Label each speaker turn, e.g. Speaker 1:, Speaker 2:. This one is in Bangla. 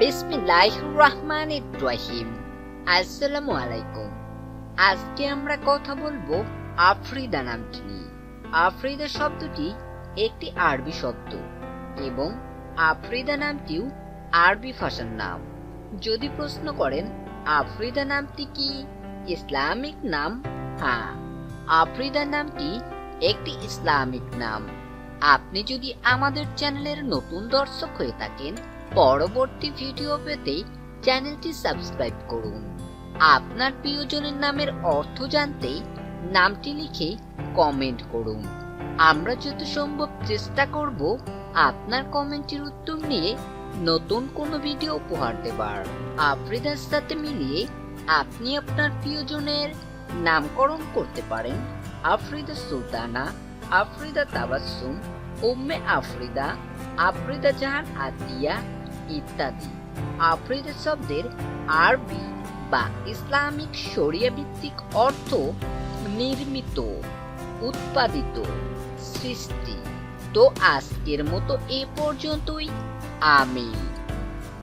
Speaker 1: বিসমিল্লাহ রহমান রহিম। আসসালামু আলাইকুম আজকে আমরা কথা বলব আফ্রিদা নামটি নিয়ে। আফ্রিদা শব্দটি একটি আরবি শব্দ এবং আফ্রিদা নামটিও আরবি ভাষার নাম। যদি প্রশ্ন করেন, আফ্রিদা নামটি কি? ইসলামিক নাম? হ্যাঁ আফ্রিদা নামটি একটি ইসলামিক নাম। আপনি যদি আমাদের চ্যানেলের নতুন দর্শক হয়ে থাকেন পরবর্তী ভিডিও পেতে চ্যানেলটি সাবস্ক্রাইব করুন। আপনার প্রিয়জনের নামের অর্থ জানতে নামটি লিখে কমেন্ট করুন। আমরা যত সম্ভব চেষ্টা করব আপনার কমেন্টের উত্তর নিয়ে নতুন কোনো ভিডিও উপহার দেবার। আফ্রিদার সাথে মিলিয়ে আপনি আপনার প্রিয়জনের নামকরণ করতে পারেন আফ্রিদা সুলতানা, আফ্রিদা তাবাসসুম, উম্মে আফ্রিদা আফ্রিদা জাহান আতিয়া ইত্যাদি। আফ্রিদ শব্দের আরবি বা ইসলামিক শরিয়া ভিত্তিক অর্থ নির্মিত, উৎপাদিত, সৃষ্টি। তো আজকের মতো এ পর্যন্তই। আমি